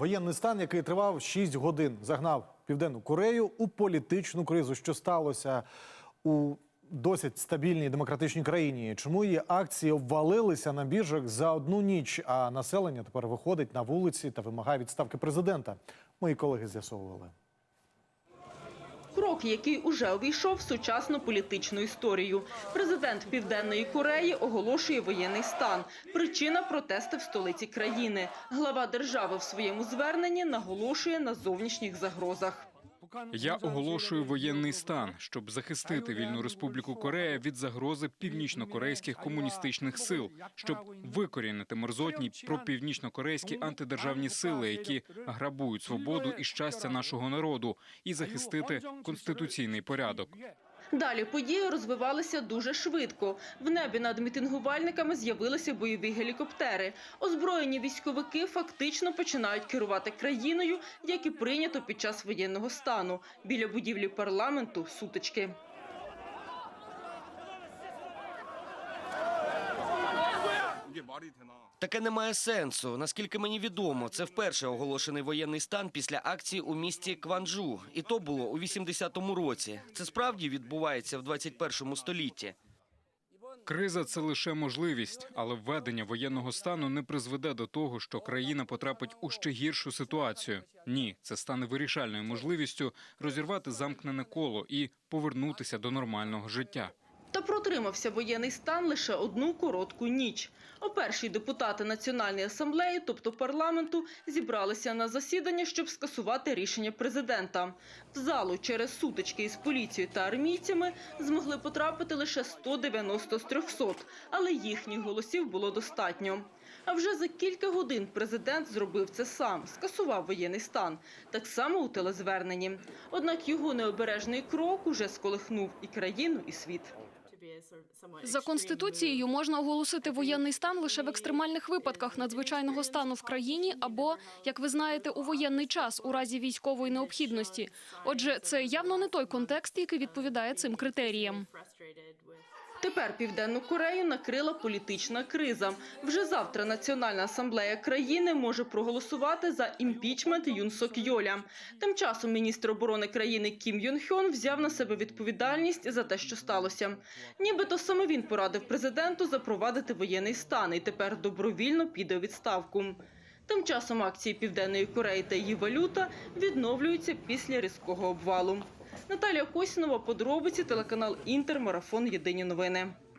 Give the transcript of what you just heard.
Воєнний стан, який тривав 6 годин, загнав Південну Корею у політичну кризу. Що сталося у досить стабільній демократичній країні? Чому її акції обвалилися на біржах за одну ніч? А населення тепер виходить на вулиці та вимагає відставки президента? Мої колеги з'ясовували. Крок, який уже увійшов в сучасну політичну історію. Президент Південної Кореї оголошує воєнний стан. Причина протести в столиці країни. Глава держави в своєму зверненні наголошує на зовнішніх загрозах. Я оголошую воєнний стан, щоб захистити вільну республіку Корея від загрози північнокорейських комуністичних сил, щоб викорінити мерзотні пропівнічнокорейські антидержавні сили, які грабують свободу і щастя нашого народу, і захистити конституційний порядок. Далі події розвивалися дуже швидко. В небі над мітингувальниками з'явилися бойові гелікоптери. Озброєні військовики фактично починають керувати країною, як і прийнято під час воєнного стану. Біля будівлі парламенту сутички. Таке не має сенсу. Наскільки мені відомо, це вперше оголошений воєнний стан після акції у місті Кванджу. І то було у 80-му році. Це справді відбувається в 21 столітті. Криза це лише можливість, але введення воєнного стану не призведе до того, що країна потрапить у ще гіршу ситуацію. Ні, це стане вирішальною можливістю розірвати замкнене коло і повернутися до нормального життя. Та протримався воєнний стан лише одну коротку ніч. О першій депутати Національної асамблеї, тобто парламенту, зібралися на засідання, щоб скасувати рішення президента. В залу через сутички із поліцією та армійцями змогли потрапити лише 190 з 300, але їхніх голосів було достатньо. А вже за кілька годин президент зробив це сам, скасував воєнний стан, так само у телезверненні. Однак його необережний крок уже сколихнув і країну, і світ. За конституцією можна оголосити воєнний стан лише в екстремальних випадках надзвичайного стану в країні або, як ви знаєте, у воєнний час у разі військової необхідності. Отже, це явно не той контекст, який відповідає цим критеріям. Тепер Південну Корею накрила політична криза. Вже завтра Національна асамблея країни може проголосувати за імпічмент Юн Сок Йоля. Тим часом міністр оборони країни Кім Йон Хьон взяв на себе відповідальність за те, що сталося. Нібито саме він порадив президенту запровадити воєнний стан і тепер добровільно піде у відставку. Тим часом акції Південної Кореї та її валюта відновлюються після різкого обвалу. Наталія Косінова, подробиці, телеканал Інтер, марафон Єдині новини.